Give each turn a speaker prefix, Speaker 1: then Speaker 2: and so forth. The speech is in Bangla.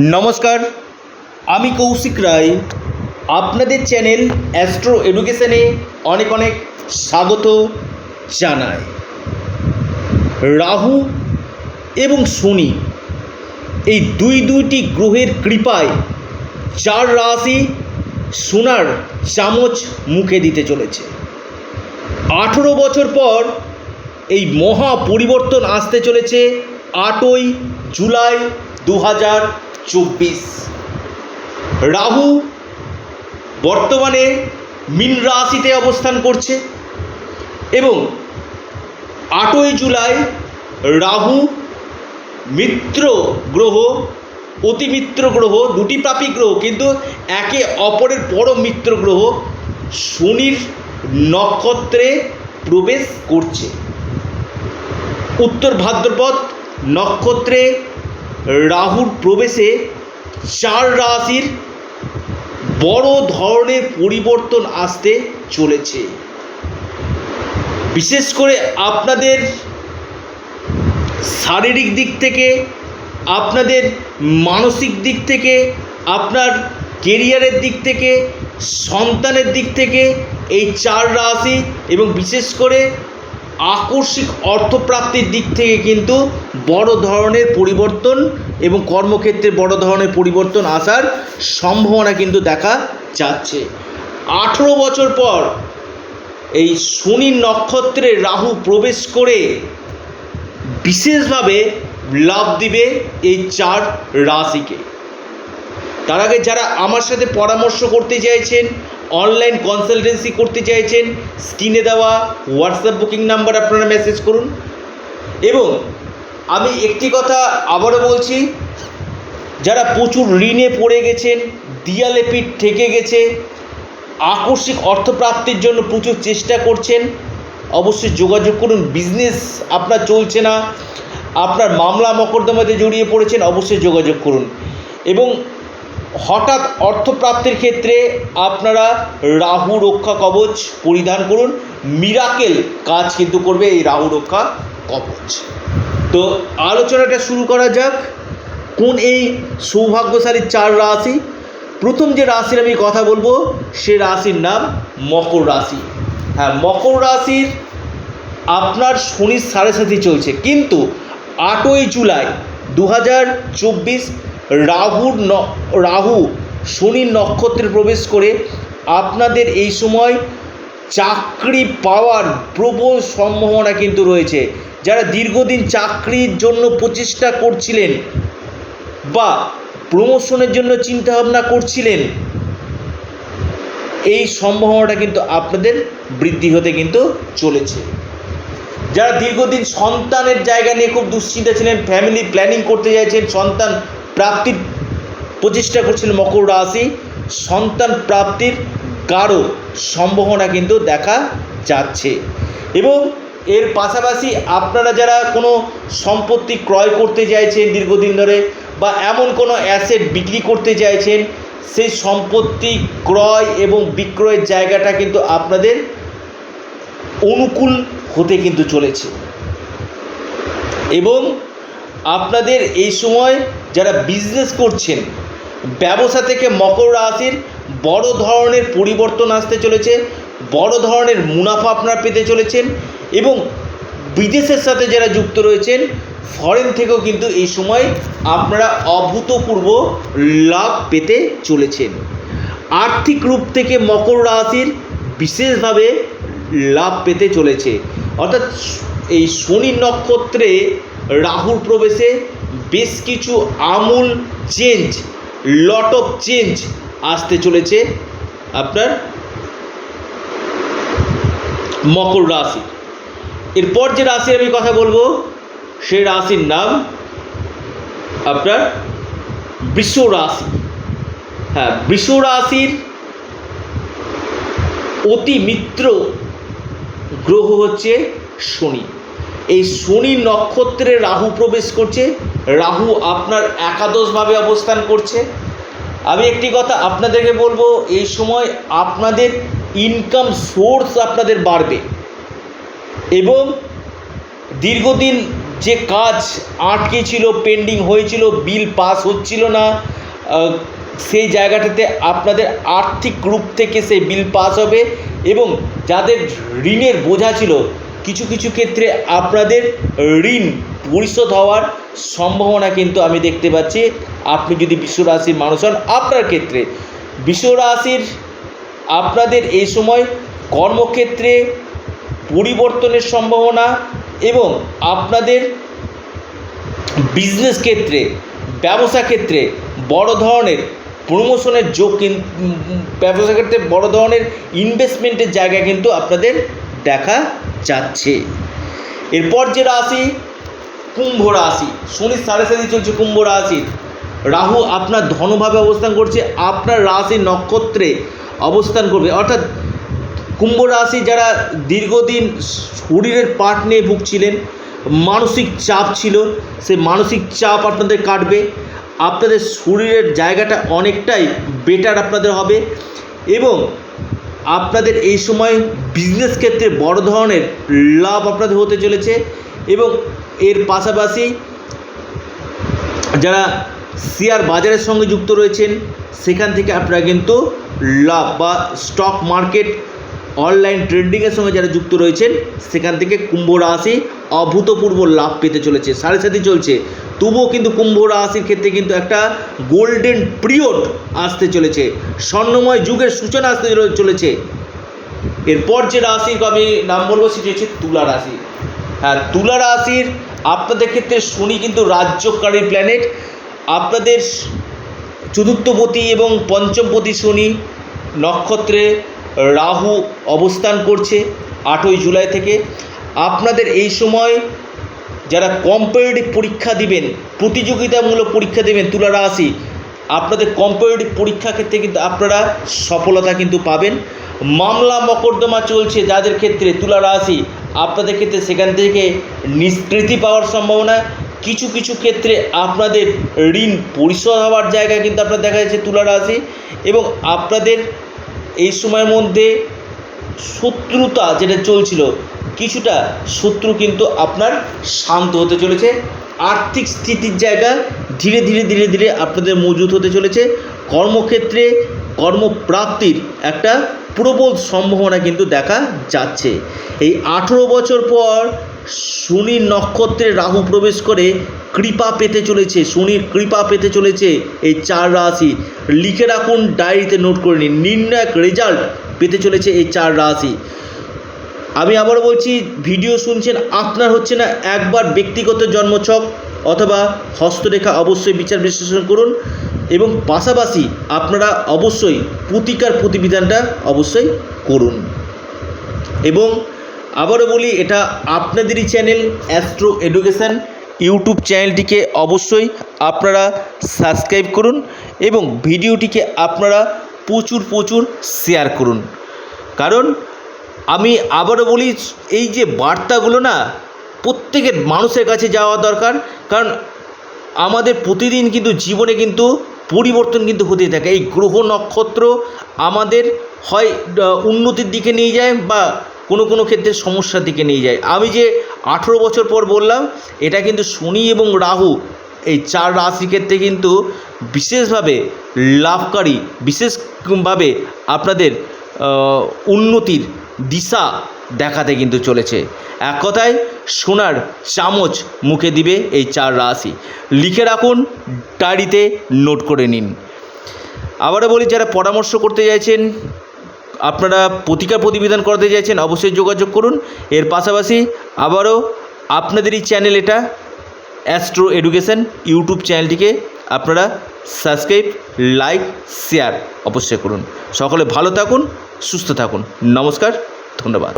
Speaker 1: নমস্কার, আমি কৌশিক রায়। আপনাদের চ্যানেল অ্যাস্ট্রো এডুকেশনে অনেক অনেক স্বাগত জানাই। রাহু এবং শনি এই দুই দুইটি গ্রহের কৃপায় চার রাশি সোনার চামচ মুখে দিতে চলেছে। আঠেরো বছর পর এই মহা পরিবর্তন আসতে চলেছে আটই জুলাই দু হাজার চব্বিশ। রাহু বর্তমানে মীন রাশিতে অবস্থান করছে এবং আটই জুলাই রাহু মিত্র গ্রহ, অতি মিত্র গ্রহ, দুটি প্রাপী গ্রহ, কিন্তু একে অপরের পরম মিত্র গ্রহ শনির নক্ষত্রে প্রবেশ করছে। উত্তর ভাদ্রপদ নক্ষত্রে রাহুর প্রবেশে চার রাশির বড় ধরনের পরিবর্তন আসতে চলেছে। বিশেষ করে আপনাদের শারীরিক দিক থেকে, আপনাদের মানসিক দিক থেকে, আপনার কেরিয়ারের দিক থেকে, সন্তানের দিক থেকে এই চার রাশি এবং বিশেষ করে আকস্মিক অর্থপ্রাপ্তির দিক থেকে কিন্তু বড় ধরনের পরিবর্তন এবং কর্মক্ষেত্রে বড় ধরনের পরিবর্তন আসার সম্ভাবনা কিন্তু দেখা যাচ্ছে। আঠেরো বছর পর এই শনি নক্ষত্রে রাহু প্রবেশ করে বিশেষভাবে লাভ দিবে এই চার রাশিকে। তার আগে যারা আমার সাথে পরামর্শ করতে চাইছেন অনলাইন কনসালটেন্সি করতে চাইছেন স্ক্রিনে দেওয়া হোয়াটসঅ্যাপ বুকিং নাম্বার আপনারা মেসেজ করুন। এবং আমি একটি কথা আবারও বলছি, যারা প্রচুর ঋণে পড়ে গেছেন, দিয়ালে পিঠ ঠেকে গেছে, আকস্মিক অর্থপ্রাপ্তির জন্য প্রচুর চেষ্টা করছেন, অবশ্যই যোগাযোগ করুন বিজনেস আপনার চলছে না, আপনার মামলা মকদ্দমাতে জড়িয়ে পড়েছেন, অবশ্যই যোগাযোগ করুন। এবং হঠাৎ অর্থপ্রাপ্তির ক্ষেত্রে আপনারা রাহু রক্ষা কবচ পরিধান করুন। মিরাকেল কাজ কিন্তু করবে এই রাহু রক্ষা কবচ। তো আলোচনাটা শুরু করা যাক। কোন এই সৌভাগ্যশালী চার রাশি? প্রথম যে রাশির আমি কথা বলব, সে রাশির নাম মকর রাশি। হ্যাঁ মকর রাশির আপনার শনির সাড়ে সাথে চলছে। কিন্তু আটই জুলাই দু হাজার চব্বিশ রাহুর ন, রাহু শনির নক্ষত্রে প্রবেশ করে আপনাদের এই সময় চাকরি পাওয়ার প্রবল সম্ভাবনা কিন্তু রয়েছে। যারা দীর্ঘদিন চাকরির জন্য প্রচেষ্টা করছিলেন বা প্রমোশনের জন্য চিন্তাভাবনা করছিলেন, এই সম্ভাবনাটা কিন্তু আপনাদের বৃদ্ধি হতে কিন্তু চলেছে। যারা দীর্ঘদিন সন্তানের জায়গা নিয়ে খুব দুশ্চিন্তা ছিলেন ফ্যামিলি প্ল্যানিং করতে চাইছেন, সন্তান প্রাপ্তির প্রচেষ্টা করছিলেন মকর রাশি। সন্তান প্রাপ্তির গাঢ় সম্ভাবনা কিন্তু দেখা যাচ্ছে। এবং এর পাশাপাশি আপনারা যারা কোনো সম্পত্তি ক্রয় করতে চাইছেন দীর্ঘদিন ধরে বা এমন কোনো অ্যাসেট বিক্রি করতে চাইছেন, সেই সম্পত্তি ক্রয় এবং বিক্রয়ের জায়গাটা কিন্তু আপনাদের অনুকূল হতে কিন্তু চলেছে। এবং আপনাদের এই সময় যারা বিজনেস করছেন, ব্যবসা থেকে মকর রাশির বড় ধরনের পরিবর্তন আসতে চলেছে, বড় ধরনের মুনাফা আপনারা পেতে চলেছেন এবং বিদেশের সাথে যারা যুক্ত রয়েছেন ফরেন থেকেও কিন্তু এই সময় আপনারা অভূতপূর্ব লাভ পেতে চলেছেন। আর্থিক রূপ থেকে মকর রাশির বিশেষভাবে লাভ পেতে চলেছে। অর্থাৎ এই শনি নক্ষত্রে রাহুর প্রবেশে বেশ কিছু আমূল চেঞ্জ লট অফ চেঞ্জ আসতে চলেছে আপনার মকর রাশি। এরপর যে রাশি আমি কথা বলব, সেই রাশির নাম আপনার বৃষ রাশি। হ্যাঁ বৃষ রাশির অতি মিত্র গ্রহ হচ্ছে শনি। এই শনি নক্ষত্রে রাহু প্রবেশ করছে। রাহু আপনার একাদশভাবে অবস্থান করছে। আমি একটি কথা আপনাদেরকে বলব, এই সময় আপনাদের ইনকাম সোর্স আপনাদের বাড়বে। এবং দীর্ঘদিন যে কাজ আটকে ছিল পেন্ডিং হয়েছিল বিল পাস হচ্ছিল না সেই জায়গাটাতে আপনাদের আর্থিক রূপ থেকে সেই বিল পাস হবে। এবং যাদের ঋণের বোঝা ছিল কিছু কিছু ক্ষেত্রে আপনাদের ঋণ পরিশোধ হওয়ার সম্ভাবনা কিন্তু আমি দেখতে পাচ্ছি। আপনি যদি বিশ্ব রাশির মানুষ হন, আপনার ক্ষেত্রে বিশ্ব রাশির আপনাদের এই সময় কর্মক্ষেত্রে পরিবর্তনের সম্ভাবনা এবং আপনাদের বিজনেস ক্ষেত্রে, ব্যবসা ক্ষেত্রে বড় ধরনের প্রমোশনের যোগ ব্যবসা ক্ষেত্রে বড় ধরনের ইনভেস্টমেন্টের জায়গা কিন্তু আপনাদের দেখা যাচ্ছে। এরপর যে রাশি, কুম্ভ রাশি, শনি সাড়ে সাথে চলছে কুম্ভ রাশির। রাহু আপনার ধনভাবে অবস্থান করছে, আপনার রাশি নক্ষত্রে অবস্থান করবে। অর্থাৎ কুম্ভ রাশি যারা দীর্ঘদিন শরীরের পাট নিয়ে ভুগছিলেন, মানসিক চাপ ছিল, সে মানসিক চাপ আপনাদের কাটবে, আপনাদের শরীরের জায়গাটা অনেকটাই বেটার আপনাদের হবে এবং আপনাদের এই সময় বিজনেস ক্ষেত্রে বড় ধরনের লাভ আপনাদের হতে চলেছে এবং এর পাশাপাশি যারা শেয়ার বাজারের সঙ্গে যুক্ত রয়েছেন, সেখান থেকে আপনারা কিন্তু লাভ বা স্টক মার্কেট অনলাইন ট্রেডিংয়ের সঙ্গে যারা যুক্ত রয়েছেন, সেখান থেকে কুম্ভ রাশি অভূতপূর্ব লাভ পেতে চলেছে, সাড়ে সাথে চলছে। তবুও কিন্তু কুম্ভ রাশির ক্ষেত্রে কিন্তু একটা গোল্ডেন পিরিয়ড আসতে চলেছে। স্বর্ণময় যুগের সূচনা আসতে চলেছে। এরপর যে রাশির আমি নাম বলব, সেটি হচ্ছে তুলা রাশি। হ্যাঁ তুলা রাশির আপনাদের ক্ষেত্রে শনি কিন্তু রাজ্যকারী প্ল্যানেট আপনাদের চতুর্থপতি এবং পঞ্চমপতি শনি নক্ষত্রে রাহু অবস্থান করছে আটই জুলাই থেকে। আপনাদের এই সময় যারা কম্পারেটিভ পরীক্ষা দিবেন, প্রতিযোগিতামূলক পরীক্ষা দেবেন, তুলা রাশি, আপনাদের কম্পারেটিভ পরীক্ষা ক্ষেত্রে কিন্তু আপনারা সফলতা কিন্তু পাবেন। মামলা মকদ্দমা চলছে যাদের ক্ষেত্রে তুলা রাশি, আপনাদের ক্ষেত্রে সেখান থেকে নিষ্কৃতি পাওয়ার সম্ভাবনা। কিছু কিছু ক্ষেত্রে আপনাদের ঋণ পরিশোধ হওয়ার জায়গা কিন্তু আপনার দেখা যাচ্ছে তুলা রাশি এবং আপনাদের এই সময়ের মধ্যে শত্রুতা যেটা চলছিল কিছুটা শত্রু কিন্তু আপনার শান্ত হতে চলেছে। আর্থিক স্থিতির জায়গা ধীরে ধীরে ধীরে ধীরে আপনাদের মজুত হতে চলেছে। কর্মক্ষেত্রে কর্মপ্রাপ্তির একটা প্রবল সম্ভাবনা কিন্তু দেখা যাচ্ছে। এই আঠেরো বছর পর শনির নক্ষত্রে রাহু প্রবেশ করে কৃপা পেতে চলেছে। শনির কৃপা পেতে চলেছে এই চার রাশি। লিখে রাখুন, ডায়েরিতে নোট করে নিন। নির্ণায়ক রেজাল্ট পেতে চলেছে এই চার রাশি। আমি আবারও বলছি, ভিডিও শুনছেন, আপনার হচ্ছে না একবার ব্যক্তিগত জন্মছক অথবা হস্তরেখা অবশ্যই বিচার বিশ্লেষণ করুন এবং পাশাপাশি আপনারা অবশ্যই প্রতিকার প্রতিবিধানটা অবশ্যই করুন। এবং আবারও বলি, এটা আপনাদেরই চ্যানেল অ্যাস্ট্রো এডুকেশান ইউটিউব চ্যানেলটিকে অবশ্যই আপনারা সাবস্ক্রাইব করুন এবং ভিডিওটিকে আপনারা প্রচুর প্রচুর শেয়ার করুন। কারণ আমি আবারও বলি, এই যে বার্তাগুলো না, প্রত্যেকের মানুষের কাছে যাওয়া দরকার। কারণ আমাদের প্রতিদিন কিন্তু জীবনে কিন্তু পরিবর্তন কিন্তু হতেই থাকে। এই গ্রহ নক্ষত্র আমাদের হয় উন্নতির দিকে নিয়ে যায় বা কোনো কোনো ক্ষেত্রে সমস্যার দিকে নিয়ে যায়। আমি যে আঠেরো বছর পর বললাম, এটা কিন্তু শনি এবং রাহু, এই চার রাশি ক্ষেত্রে কিন্তু বিশেষভাবে লাভকারী, বিশেষভাবে আপনাদের উন্নতির দিশা দেখাতে কিন্তু চলেছে। এক কথায়, সোনার চামচ মুখে দিবে এই চার রাশি। লিখে রাখুন, ডায়েরিতে নোট করে নিন। আবারও বলি, যারা পরামর্শ করতে চাইছেন, আপনারা প্রতিকার প্রতিবিধান করতে চাইছেন, অবশ্যই যোগাযোগ করুন। এর পাশাপাশি আবারও আপনাদেরই চ্যানেল এটা, অ্যাস্ট্রো এডুকেশন ইউটিউব চ্যানেলটিকে আপনারা সাবস্ক্রাইব, লাইক, শেয়ার অবশ্যই করুন। সকলে ভালো থাকুন সুস্থ থাকুন। নমস্কার ধন্যবাদ।